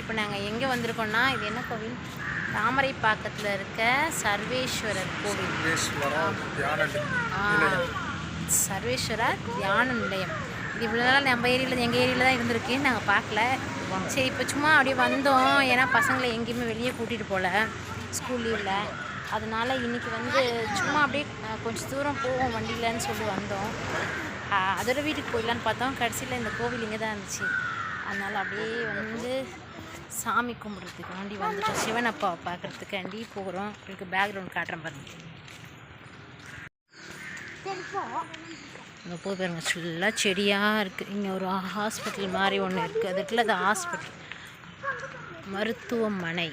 இப்போ நாங்கள் எங்கே வந்திருக்கோம்னா இது என்ன கோவில்? தாமரை பாக்கத்தில் இருக்க சர்வேஸ்வரர் கோவில். ஈஸ்வரா தியான நிலையம். இது இவ்வளோ நாள் நம்ம ஏரியாவில் எங்கள் ஏரியாவில் தான் இருந்திருக்கு. நாங்கள் பார்க்கல. சரி இப்போ சும்மா அப்படியே வந்தோம். ஏன்னா பசங்களை எங்கேயுமே வெளியே கூட்டிகிட்டு போகல ஸ்கூல் லீவில். அதனால இன்னைக்கு வந்து சும்மா அப்படியே கொஞ்சம் தூரம் போவோம் வண்டியிலன்னு சொல்லி வந்தோம். அதோட வீட்டுக்கு போயிடலான்னு பார்த்தோம். கடைசியில் இந்த கோவில் இங்கே தான் இருந்துச்சு. அதனால் அப்படியே வந்து சாமி கும்பிட்றதுக்கு வேண்டி வந்துட்டோம். சிவன் அப்பாவை பார்க்குறதுக்காண்டி போகிறோம் உங்களுக்கு பேக்ரவுண்ட் காட்டுறேன் பாருங்க. இங்கே போய் பாருங்க ஃபுல்லாக செடியாக இருக்குது இங்கே ஒரு ஹாஸ்பிட்டல் மாதிரி ஒன்று இருக்குது அதுக்குள்ள அது ஹாஸ்பிட்டல் மருத்துவமனை.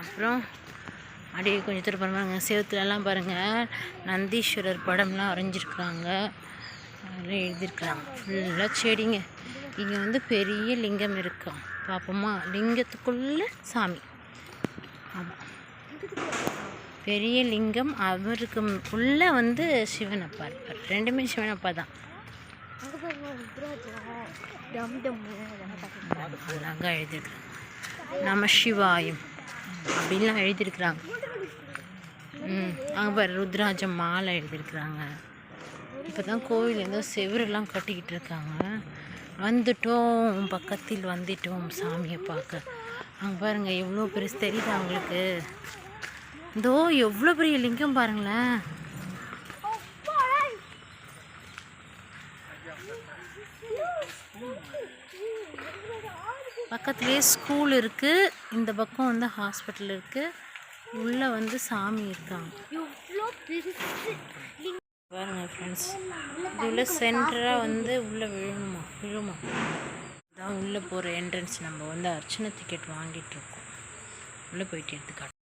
அப்புறம் அப்படியே கொஞ்சம் தூரம் பாருங்க. செவத்துலலாம் பாருங்கள் நந்தீஸ்வரர் படம்லாம் வரைஞ்சிருக்காங்க. அதெல்லாம் எழுதியிருக்கிறாங்க. ஃபுல்லாக செடிங்க. இங்கே வந்து பெரிய லிங்கம் இருக்கும் பார்ப்போமா லிங்கத்துக்குள்ளே சாமி. ஆமாம் பெரிய லிங்கம் அவருக்கு உள்ளே வந்து சிவன் அப்பா இருப்பார். ரெண்டுமே சிவன் அப்பா தான். அழகாக எழுதியிருக்கிறாங்க. நம சிவாயம் அப்படின்லாம் எழுதியிருக்கிறாங்க. ம் அங்கே பாரு மாலை எழுதியிருக்கிறாங்க. இப்போ தான் கோவில் ஏதோ செவரெல்லாம் கட்டிக்கிட்டு இருக்காங்க வந்துட்டோம். பக்கத்தில் வந்துட்டோம் சாமியை பார்க்க. அங்கே பாருங்கள் எவ்வளோ பெருசு தெரியுதா அவங்களுக்கு இதோ எவ்வளோ பெரிய லிங்கம் பாருங்களேன். பக்கத்துலேயே ஸ்கூல் இருக்குது இந்த பக்கம் வந்து ஹாஸ்பிட்டல் இருக்குது உள்ளே வந்து சாமி இருக்காங்க. பாருங்க ஃப்ரெண்ட்ஸ் இது உள்ள சென்டராக வந்து உள்ளே விழுணுமா விழுமா? தான் உள்ளே போகிற என்ட்ரன்ஸ் நம்ம வந்து அர்ச்சனை டிக்கெட் வாங்கிட்டுருக்கோம் உள்ளே போயிட்டு எடுத்துக்காட்டு.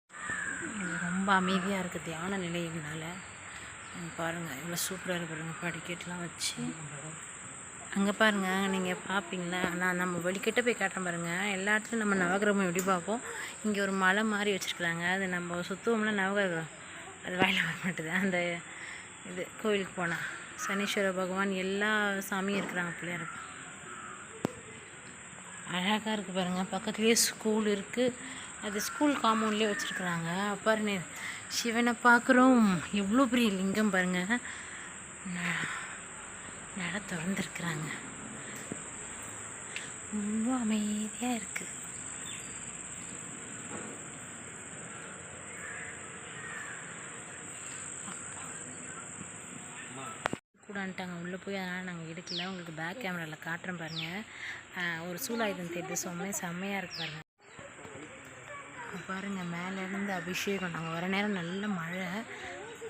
ரொம்ப அமைதியாக இருக்குது தியான நிலையம்னால பாருங்கள் பாருங்க இவ்வளோ சூப்பராக இருக்கு பாருங்க படிக்கட்டுலாம் வச்சு. அங்கே பாருங்கள் நீங்கள் பார்ப்பீங்களா நான் நம்ம வெளிக்கிட்ட போய் காட்டுறேன் பாருங்கள் எல்லா இடத்துலையும் நம்ம நவகிரகம் எப்படி பார்ப்போம்? இங்கே ஒரு மலை மாதிரி வச்சுருக்குறாங்க அது நம்ம சுற்றுவோம்னா நவகிரகம். அது வாயில் வர மாட்டேது. அந்த இது கோவிலுக்கு போனால் சனீஸ்வர பகவான் எல்லா சாமியும் இருக்கிறாங்க பிள்ளையார் அழகாக இருக்குது பாருங்கள் பக்கத்துலேயே ஸ்கூல் இருக்குது அது ஸ்கூல் காம்பவுண்ட்லேயே வச்சுருக்குறாங்க. பாருங்க சிவனை பார்க்குறோம். எவ்வளோ பெரிய லிங்கம் பாருங்கள் ந- நட திறந்துருக்குறாங்க. ரொம்ப அமைதியாக இருக்குது கூடான்ட்டாங்க. உள்ளே போய் அதனால் நாங்கள் எடுக்கல. உங்களுக்கு பேக் கேமராவில் காட்டுறேன் பாருங்கள் ஒரு சூலாயுதம் தெரியுது. சொம்மே செம்மையாக இருக்கு பாருங்க. பாருங்கள் மேலேருந்து அபிஷேகம். நாங்கள் வர நேரம் நல்ல மழை.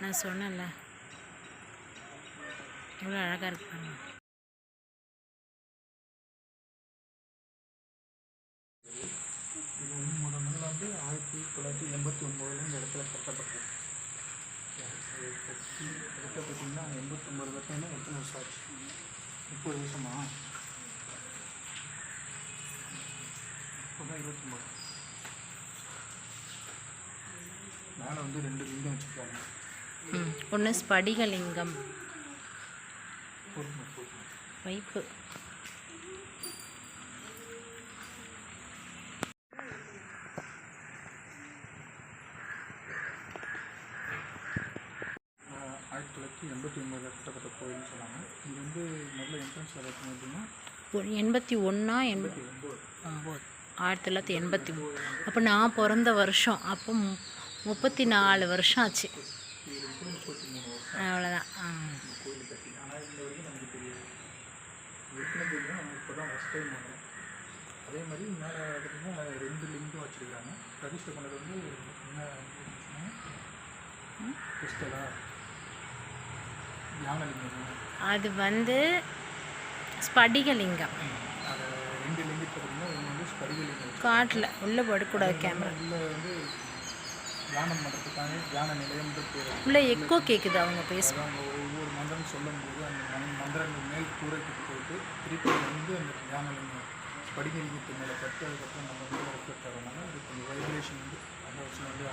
நான் சொன்னேன்ல. எவ்வளோ அழகாக இருக்கு பாருங்க. முதல் முதல்ல வந்து ஆயிரத்தி தொள்ளாயிரத்தி எண்பத்தி ஒம்போதில் இந்த இடத்துல கட்டப்பட்டது. எடுத்த பார்த்தீங்கன்னா எண்பத்தொம்பது பார்த்தீங்கன்னா எத்தனை வருஷம் ஆச்சு முப்பது வருஷமா இப்போதான் இருபத்தொம்பது மேலே வந்து ரெண்டு லிங்கம் வச்சுருக்காங்க ஒன்று ஸ்படிகலிங்கம் வைப்பு ஆஹ் ஆயிரத்தி தொள்ளாயிரத்தி எண்பத்தி ஒம்போதில் கட்டப்பட்ட கோயில்னு சொன்னாங்க இது வந்து எப்படின்னா ஒரு எண்பத்தி ஒன்றா எண்பத்தி ஒம்பது. ஆயிரத்தி தொள்ளாயிரத்தி எண்பத்தி மூணு அப்போ நான் பிறந்த வருஷம். அப்போ முப்பத்தி நாலு வருஷம் ஆச்சு. அவ்வளோதான் மாதிரி மேலே பார்த்தீங்கன்னா ரெண்டு லிங்கம் வச்சுருக்காங்க பிரதிஷ்டை பண்ணது வந்து என்ன கிறிஸ்டலா அது வந்து ஸ்படிகலிங்கம். காட்டில் உள்ளே படுக்கூடாது கேமரா. உள்ள தியானம் பண்ணுறதுக்காக தியான நிலையம்ன்ற பேர் உள்ளே எக்கோ கேட்குது அவங்க பேசுவாங்க அவங்க ஒவ்வொரு மந்திரம் சொல்லும்போது அந்த மந்திரங்கள் மேல் கூரைக்கு போயிட்டு திருப்பி வந்து அந்த தியான லிங்கம் ஸ்படிகலிங்கத்து மேலே பட்டு அதுக்கப்புறம் நம்ம வந்து ரெஃப்ளெக்ட் ஆகிறனால அது கொஞ்சம் வைப்ரேஷன் வந்து அந்த வருஷம் வந்து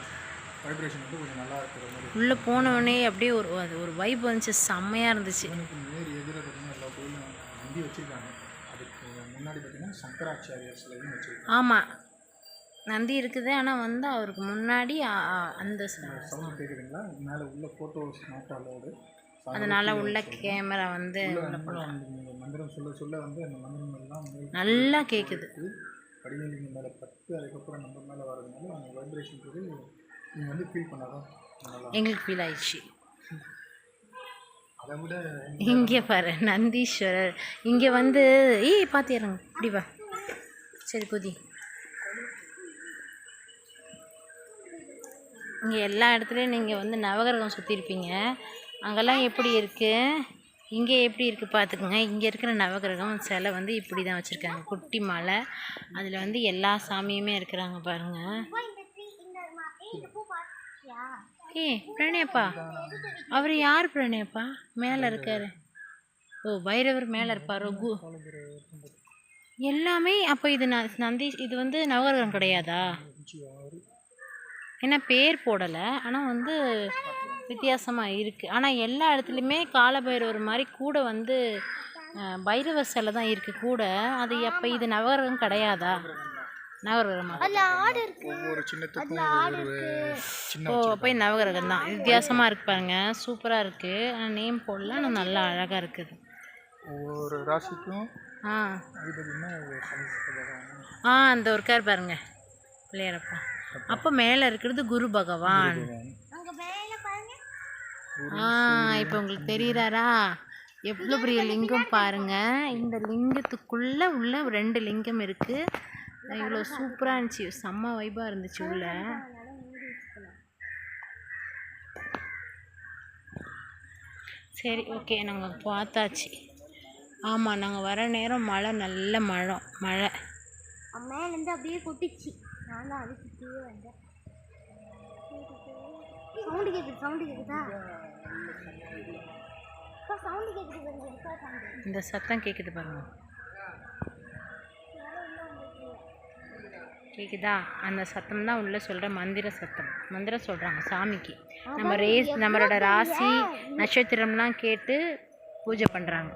வைப்ரேஷன் வந்து கொஞ்சம் நல்லா இருக்கிற மாதிரி உள்ளே போனவொடனே அப்படியே ஒரு அது ஒரு வைப் வந்துச்சு செம்மையாக இருந்துச்சு. எனக்கு நேர் நந்தி வச்சுருக்காங்க. அதுக்கு முன்னாடி பார்த்தீங்கன்னா சங்கராச்சாரியார் சிலையும் வச்சுருக்காங்க. ஆமாம் நந்தி இருக்குது ஆனால் வந்து அவருக்கு முன்னாடி அந்த சவுண்ட் கேட்குதுங்களா மேலே உள்ள ஃபோட்டோஸ் நாட் அலோடு அதனால உள்ள கேமரா வந்து மந்திரம் சொல்ல சொல்ல வந்து அந்த மந்திரம் எல்லாம் நல்லா கேட்குது படிநிலைங்க மேலே பட்டு அதுக்கப்புறம் நம்ம மேலே வரதுனால அந்த வைப்ரேஷன்றது நீங்கள் வந்து ஃபீல் பண்ணாதான் எங்களுக்கு ஃபீல் ஆயிடுச்சு. இங்கே பாரு நந்தீஸ்வரர். இங்கே வந்து ஏய் பார்த்திடுறேங்க இப்படி வா. சரி குதி இங்கே எல்லா இடத்துலையும் நீங்கள் வந்து நவகிரகம் சுற்றிருப்பீங்க அங்கெல்லாம் எப்படி இருக்குது இங்கே எப்படி இருக்குது பார்த்துக்குங்க இங்கே இருக்கிற நவகிரகம் சிலை வந்து இப்படி தான் வச்சுருக்காங்க. குட்டி மலை. அதில் வந்து எல்லா சாமியுமே இருக்கிறாங்க பாருங்கள் ஏ பிரணயப்பா. அவர் யார் பிரணயப்பா? மேலே இருக்காரு. ஓ பைரவர் மேலே இருப்பாரோ? கு. எல்லாமே அப்போ இது ந நந்தி இது வந்து நவகிரகம் கிடையாதா? ஏன்னா பேர் போடலை. ஆனால் வந்து வித்தியாசமாக இருக்குது ஆனால் எல்லா இடத்துலையுமே காலபைரவர் மாதிரி கூட வந்து பைரவ பைரவர் சிலை தான் இருக்குது கூட. அது அப்போ இது நவகிரகம் கிடையாதா? நவகிரகமா ஒவ்வொரு சின்னத்துக்கும் ஒவ்வொரு சின்ன ஓ போய் நவகிரகம் தான் வித்தியாசமாக இருக்கு. பாருங்க. சூப்பராக இருக்குது ஆனால் நேம் போடல ஆனால் நல்லா அழகாக இருக்குது. ஒவ்வொரு ராசிக்கும் ஆ. அந்த ஒருக்கார் பாருங்க. பிள்ளையாரப்பா. அப்போ. மேலே இருக்கிறது குரு பகவான். ஆ இப்போ உங்களுக்கு தெரியுறாரா? எவ்வளோ பெரிய லிங்கம் பாருங்க. இந்த லிங்கத்துக்குள்ள உள்ள ரெண்டு லிங்கம் இருக்கு. இவ்வளோ சூப்பராக இருந்துச்சு. செம்ம வைபாக இருந்துச்சு உள்ள. சரி ஓகே நாங்கள் பார்த்தாச்சு. ஆமாம் நாங்கள் வர நேரம் மழை நல்ல மழை மழை. மேலேருந்து அப்படியே கொட்டிச்சு. நான் தான் அதுக்கு வந்தேன். சவுண்டு கேட்குது சவுண்டு கேட்குதா சவுண்டு கேட்குது இந்த சத்தம் கேட்குது பாருங்க. கேக்குதா? அந்த சத்தம் தான் உள்ள சொல்ற மந்திர சத்தம். மந்திரம் சொல்றாங்க சாமிக்கு. நம்ம ரேஸ் நம்மளோட ராசி நட்சத்திரம்லாம் கேட்டு பூஜை பண்றாங்க.